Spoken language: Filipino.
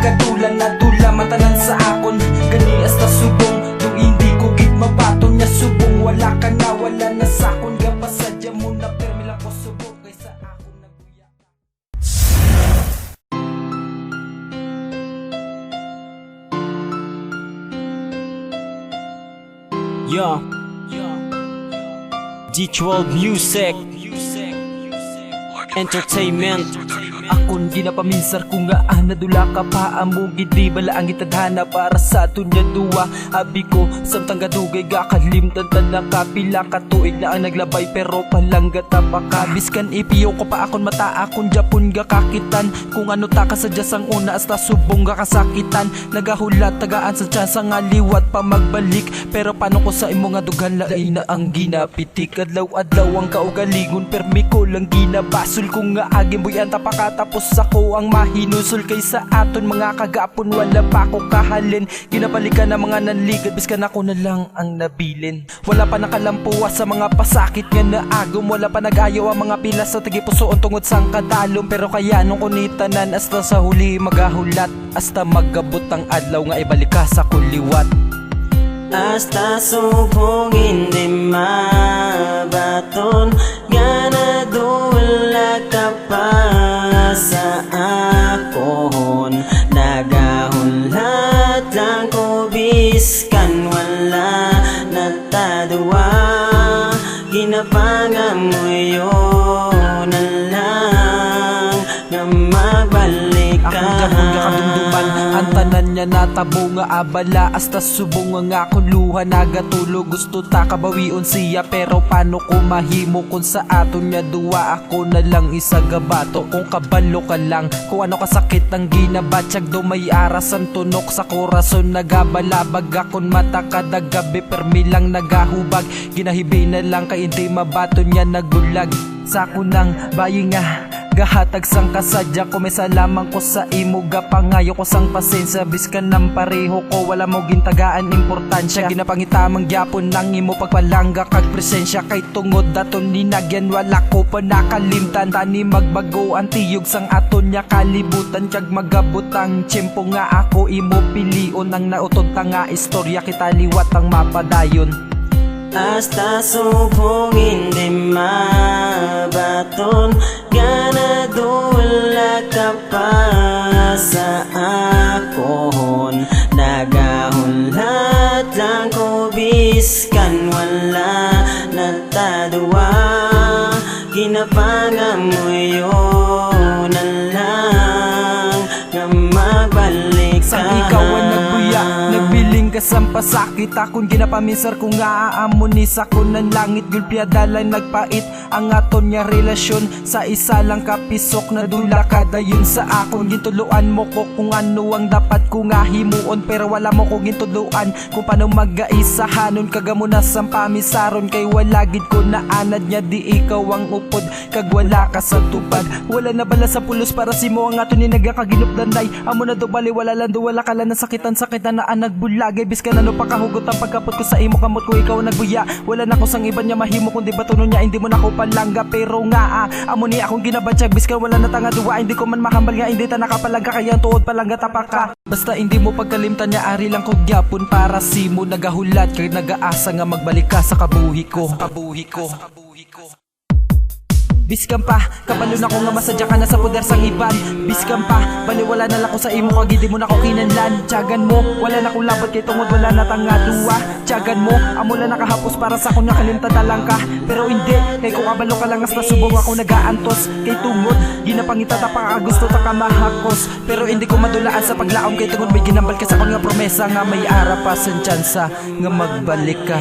nga pagkatulan na dula matanan sa akon. Gani hasta subong Dung hindi ko git mabaton nya subong. Wala ka na wala na sakon Ga pasadya mo na permi lang ko subong. Kaysa ako naguya Yo. D12 Music. Entertainment Akon ginapaminsar ko nga ah nadula ka pa. Amo gidi bala ang itadhana para sa aton nya duwa. Abi ko samtang gadugay ga kalimtan tan na kapila ka tuig na ang naglabay pero palangga tapaka biskan ipiyo ko pa akon mata akon japon ga kakitan. Kung ano ta ka sa ang una hasta subong ga kasakitan. Nagahulat tagaan sa tsansa nga liwat pa magbalik. Pero paano ko sa imo nga dugan lain na ang ginapitik. Adlaw adlaw ang kaugalingon permi ko lang ginabasol. Ko nga agim buyan tapaka tapos ako ang mahinusol kaysa aton mga kagapon. Wala pa ako kahalin. Ginabalikan ng mga nanligad biskan ako na lang ang nabilin. Wala pa nakalampuwa sa mga pasakit nga naagom. Wala pa nagayaw ang mga pilas sa tagipusoon tungod sang kadalom. Pero kaya nung kunitanan hasta sa huli magahulat. Hasta magabot ang adlaw nga ibalik ka sa kuliwat. Hasta subong hindi niya natabo nga abala. Hasta subong nga akong luha Nagatulog. Gusto ta kabawion siya Pero paano ko mahimo kung sa aton niya duwa? Ako na lang isa gabato Kung kabalo ka lang. Kung ano kasakit ang ginabatsyag Do may aras ang tunok. Sa korason Nagabalabag akong mata kada gabi. Permi lang nagahubag Ginahibi na lang kay hindi mabato niya nagulag. Sa ako nang bayi nga Gahatag sang kasadya ko may salaman ko sa imo. Gapangayo ko sang pasensya Biskan ng pareho ko. Wala mo gintagaan importansya. Ginapangitamang gyapon ng imo pagpalangga Kag presensya. Kay tungod daton ninagyan Wala ko pa nakalimtan. Tani magbago ang tiyog sang aton niya kalibutan Kag magabot ang tiyempo nga ako imo pilion Ang nautod ta nga istorya. Kita liwat ang mapadayon. Hasta subong hindi mabaton Gana dula ka pa sa akon Nagahulat lang ko biskan wala natadwa Ginapangam mo yun Nagbiling ka sa pasakit Akong ginapamisar kung ni sa kunan langit. Gulpiadalay nagpait Ang aton niya relasyon. Sa isa lang kapisok na dula kada yun sa akon Gintuluan mo ko kung ano ang dapat ko nga himuon. Pero wala mo ko gintuluan Kung paano mag-aisahanon. Kagamo na sa pamisaron Kay wala gid ko na anad niya Di ikaw ang upod. Kag wala ka sa tupad Wala na bala sa pulos. Para si mo ang aton ni nagakaginupdanay Amo na do bali wala lang do wala ka lang nasakitan sakitan na ang nagbulagay Bis ka na no pakahugot ang pagkapot ko sa imo kamot ko ikaw nagbuya. Wala na ko sang iban niya mahimo kundi batuno niya. Hindi mo na ko palangga Pero nga ah, amo ni akong ginabatsyag Bis ka wala na tanga duwa hindi ko man makambal nga hindi ta nakapalangga Kaya tuod palangga tapaka Basta hindi mo pagkalimtan niya ari lang ko gyapon para si mo nagahulat. Kaya nagaasa nga magbalik ka sa kabuhi ko. Sa kabuhi ko Biskan pa, kabalo na ko nga masadya ka na sa poder sang iban. Biskan pa, baliwala na lang ko sa imo kag di mo na ko kinanlan. Tiyagan mo, wala na kong labat kay tungod wala na tanga duwa. Tiyagan mo, amo na nakahapos para sa kunya kalimtada lang ka. Pero hindi, kay kung kabalo ka lang hasta subong ako nagaantos. Kay tungod, ginapangita ta pa ka gusto ta ka mahakos Pero hindi ko madulaan sa paglaom kay tungod may ginambal ka sa kunya promesa nga may ara pa sa tsansa nga magbalik ka